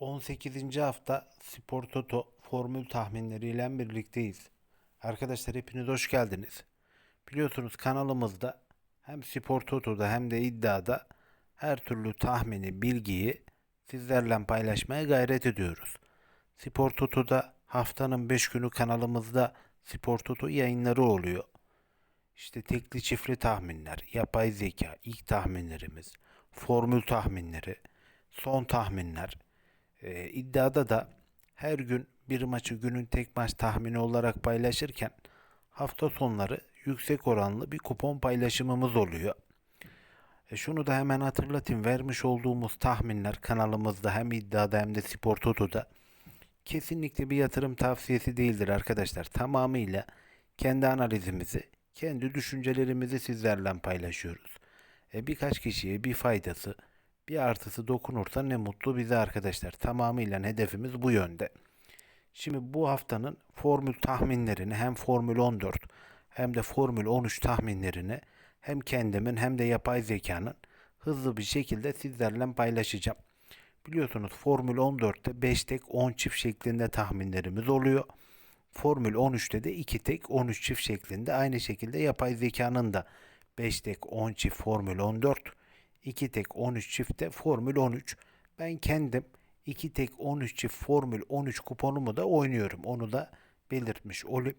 18. hafta Spor Toto formül tahminleriyle birlikteyiz. Arkadaşlar hepiniz hoş geldiniz. Biliyorsunuz kanalımızda hem Spor Toto'da hem de iddiada her türlü tahmini, bilgiyi sizlerle paylaşmaya gayret ediyoruz. Spor Toto'da haftanın 5 günü kanalımızda Spor Toto yayınları oluyor. İşte tekli çiftli tahminler, yapay zeka, ilk tahminlerimiz, formül tahminleri, son tahminler. Ee, iddiada da her gün bir maçı günün tek maç tahmini olarak paylaşırken hafta sonları yüksek oranlı bir kupon paylaşımımız oluyor. E şunu da hemen hatırlatayım. Vermiş olduğumuz tahminler kanalımızda hem iddiada hem de Spor Toto'da kesinlikle bir yatırım tavsiyesi değildir arkadaşlar. Tamamıyla kendi analizimizi, kendi düşüncelerimizi sizlerle paylaşıyoruz. E birkaç kişiye bir faydası, bir artısı dokunursa ne mutlu bize arkadaşlar. Tamamıyla hedefimiz bu yönde. Şimdi bu haftanın formül tahminlerini hem Formül 14 hem de Formül 13 tahminlerini hem kendimin hem de yapay zekanın hızlı bir şekilde sizlerle paylaşacağım. Biliyorsunuz Formül 14'te 5 tek 10 çift şeklinde tahminlerimiz oluyor. Formül 13'te de 2 tek 13 çift şeklinde aynı şekilde yapay zekanın da 5 tek 10 çift Formül 14, 2 tek 13 çift de Formül 13. Ben kendim 2 tek 13 çift Formül 13 kuponumu da oynuyorum. Onu da belirtmiş olayım.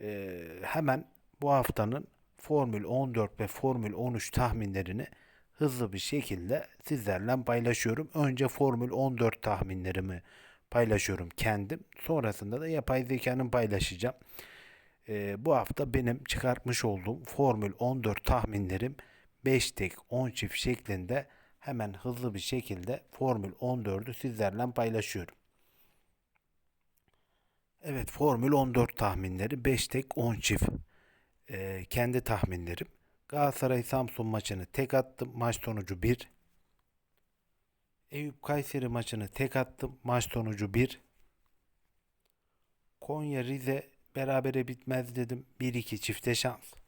Ee, hemen bu haftanın Formül 14 ve Formül 13 tahminlerini hızlı bir şekilde sizlerle paylaşıyorum. Önce Formül 14 tahminlerimi paylaşıyorum kendim. Sonrasında da yapay zekanın paylaşacağım. Ee, bu hafta benim çıkartmış olduğum Formül 14 tahminlerim 5 tek 10 çift şeklinde hemen hızlı bir şekilde Formül 14'ü sizlerle paylaşıyorum. Evet Formül 14 tahminleri 5 tek 10 çift. Ee, kendi tahminlerim. Galatasaray Samsun maçını tek attım. Maç sonucu 1. Eyüp Kayseri maçını tek attım. Maç sonucu 1. Konya Rize berabere bitmez dedim. 1-2 çifte şans.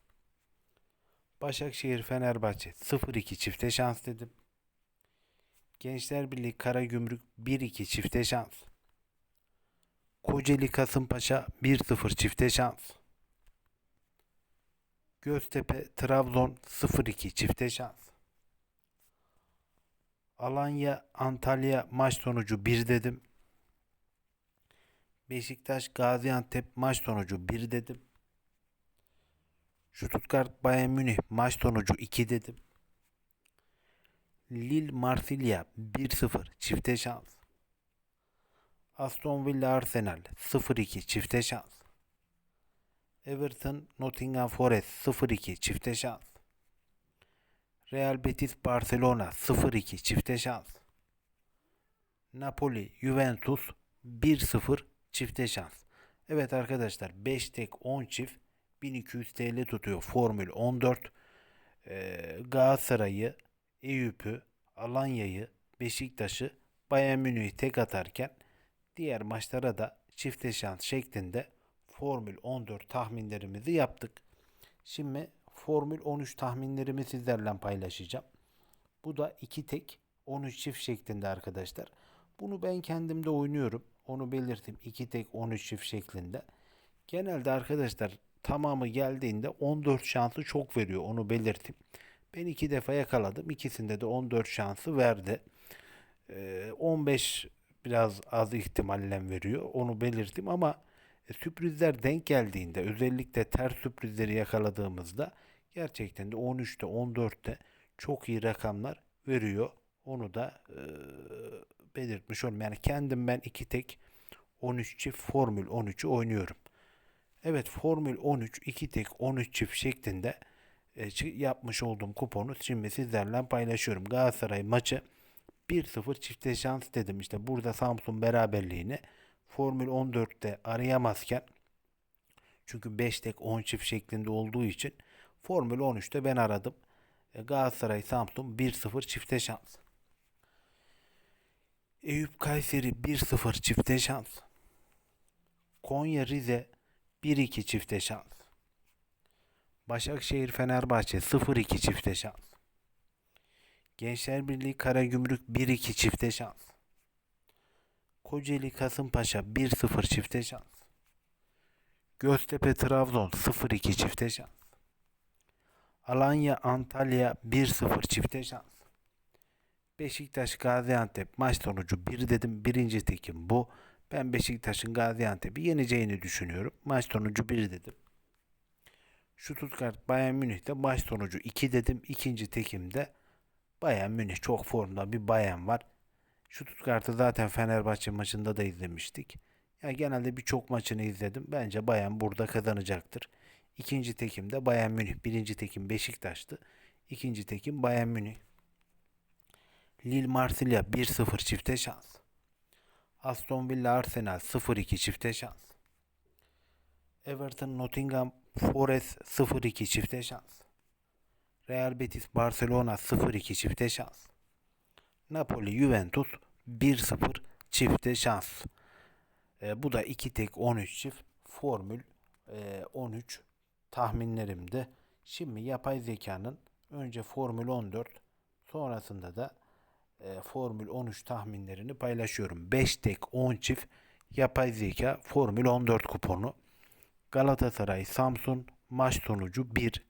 Başakşehir Fenerbahçe 0-2 çifte şans dedim. Gençler Birliği Karagümrük 1-2 çifte şans. Kocaeli Kasımpaşa 1-0 çifte şans. Göztepe Trabzon 0-2 çifte şans. Alanya Antalya maç sonucu 1 dedim. Beşiktaş Gaziantep maç sonucu 1 dedim. Stuttgart Bayern Münih maç sonucu 2 dedim. Lille Marsilya 1-0 çifte şans. Aston Villa Arsenal 0-2 çifte şans. Everton Nottingham Forest 0-2 çifte şans. Real Betis Barcelona 0-2 çifte şans. Napoli Juventus 1-0 çifte şans. Evet arkadaşlar 5 tek 10 çift 1200 TL tutuyor Formül 14. Ee, Galatasaray'ı, Eyüp'ü, Alanya'yı, Beşiktaş'ı, Bayern Münih'i tek atarken diğer maçlara da çifte şans şeklinde Formül 14 tahminlerimizi yaptık. Şimdi Formül 13 tahminlerimi sizlerle paylaşacağım. Bu da 2 tek 13 çift şeklinde arkadaşlar. Bunu ben kendimde oynuyorum. Onu belirteyim. 2 tek 13 çift şeklinde. Genelde arkadaşlar tamamı geldiğinde 14 şansı çok veriyor. Onu belirteyim. Ben iki defa yakaladım. İkisinde de 14 şansı verdi. Ee, 15 biraz az ihtimalle veriyor. Onu belirttim ama e, sürprizler denk geldiğinde özellikle ters sürprizleri yakaladığımızda gerçekten de 13'te 14'te çok iyi rakamlar veriyor. Onu da e, belirtmiş olayım. Yani kendim ben iki tek 13 çift Formül 13'ü oynuyorum. Evet Formül 13 iki tek 13 çift şeklinde e, yapmış olduğum kuponu şimdi sizlerle paylaşıyorum. Galatasaray maçı 1-0 çifte şans dedim. İşte burada Samsun beraberliğini Formül 14'te arayamazken çünkü 5 tek 10 çift şeklinde olduğu için Formül 13'te ben aradım. E, Galatasaray Samsun 1-0 çifte şans. Eyüp Kayseri 1-0 çifte şans. Konya Rize 1-2 çifte şans. Başakşehir Fenerbahçe 0-2 çifte şans. Gençler Birliği Karagümrük 1-2 çifte şans. Kocaeli Kasımpaşa 1-0 çifte şans. Göztepe Trabzon 0-2 çifte şans. Alanya Antalya 1-0 çifte şans. Beşiktaş Gaziantep maç sonucu 1 dedim. Birinci tekim bu. Ben Beşiktaş'ın Gaziantep'i yeneceğini düşünüyorum. Maç sonucu 1 dedim. Stuttgart Bayern Münih'te maç sonucu 2 dedim. İkinci tekimde Bayern Münih çok formda bir Bayern var. Stuttgart'ı zaten Fenerbahçe maçında da izlemiştik. Ya genelde birçok maçını izledim. Bence Bayern burada kazanacaktır. İkinci tekimde Bayern Münih. Birinci tekim Beşiktaş'tı. İkinci tekim Bayern Münih. Lille Marsilya 1-0 çifte şans. Aston Villa Arsenal 0-2 çifte şans. Everton Nottingham Forest 0-2 çifte şans. Real Betis Barcelona 0-2 çifte şans. Napoli Juventus 1-0 çifte şans. E, bu da 2 tek 13 çift formül e, 13 tahminlerimde. Şimdi yapay zekanın önce formül 14 sonrasında da e, formül 13 tahminlerini paylaşıyorum. 5 tek 10 çift yapay zeka formül 14 kuponu. Galatasaray Samsun maç sonucu 1.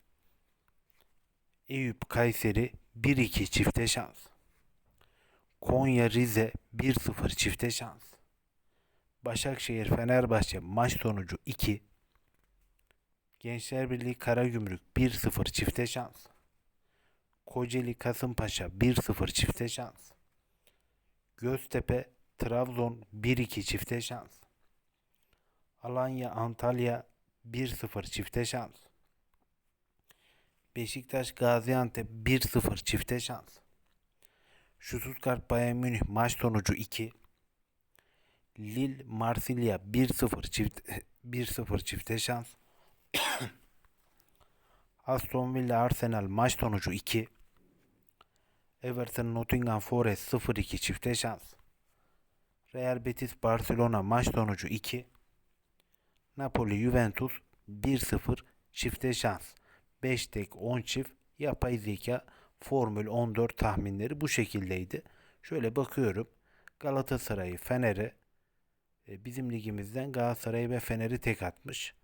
Eyüp Kayseri 1-2 çifte şans. Konya Rize 1-0 çifte şans. Başakşehir Fenerbahçe maç sonucu 2. Gençler Birliği Karagümrük 1-0 çifte şans. Kocaeli Kasımpaşa 1-0 çifte şans. Göztepe Trabzon 1-2 çifte şans. Alanya Antalya 1-0 çifte şans. Beşiktaş Gaziantep 1-0 çifte şans. Stuttgart Bayern Münih maç sonucu 2. Lille Marsilya 1-0 çift 1-0 çifte şans. Aston Villa Arsenal maç sonucu 2. Everton Nottingham Forest 0-2 çifte şans. Real Betis Barcelona maç sonucu 2. Napoli Juventus 1-0 çifte şans. 5 tek 10 çift yapay zeka Formül 14 tahminleri bu şekildeydi. Şöyle bakıyorum. Galatasaray'ı, Fener'e e, bizim ligimizden Galatasaray ve Fener'i tek atmış.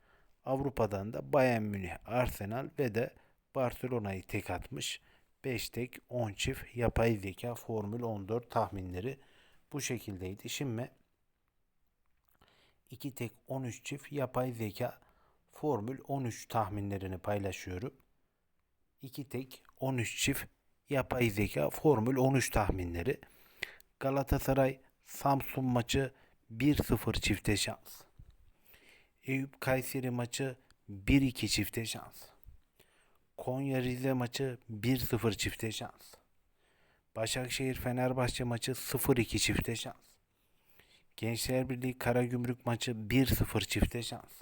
Avrupa'dan da Bayern Münih, Arsenal ve de Barcelona'yı tek atmış. 5 tek 10 çift yapay zeka Formül 14 tahminleri bu şekildeydi. Şimdi 2 tek 13 çift yapay zeka Formül 13 tahminlerini paylaşıyorum. 2 tek 13 çift yapay zeka Formül 13 tahminleri. Galatasaray Samsun maçı 1-0 çifte şans. Eyüp Kayseri maçı 1-2 çifte şans. Konya Rize maçı 1-0 çifte şans. Başakşehir Fenerbahçe maçı 0-2 çifte şans. Gençler Birliği Karagümrük maçı 1-0 çifte şans.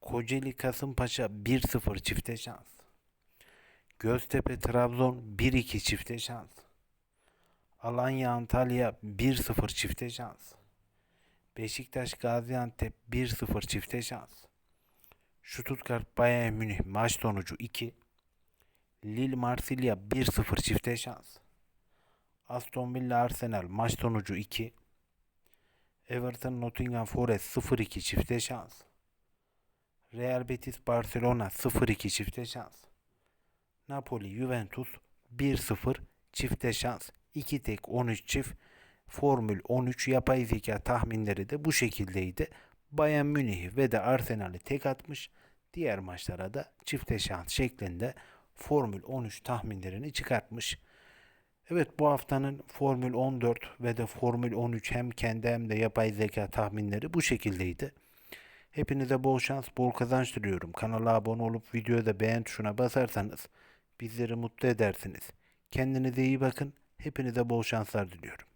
Kocaeli Kasımpaşa 1-0 çifte şans. Göztepe Trabzon 1-2 çifte şans. Alanya Antalya 1-0 çifte şans. Beşiktaş Gaziantep 1-0 çifte şans. Stuttgart Bayern Münih maç sonucu 2. Lille Marsilya 1-0 çifte şans. Aston Villa Arsenal maç sonucu 2. Everton Nottingham Forest 0-2 çifte şans. Real Betis Barcelona 0-2 çifte şans. Napoli Juventus 1-0 çifte şans. 2 tek 13 çift. Formül 13 yapay zeka tahminleri de bu şekildeydi. Bayern Münih ve de Arsenal'i tek atmış. Diğer maçlara da çifte şans şeklinde Formül 13 tahminlerini çıkartmış. Evet bu haftanın Formül 14 ve de Formül 13 hem kendi hem de yapay zeka tahminleri bu şekildeydi. Hepinize bol şans, bol kazanç diliyorum. Kanala abone olup videoya da beğen tuşuna basarsanız bizleri mutlu edersiniz. Kendinize iyi bakın. Hepinize bol şanslar diliyorum.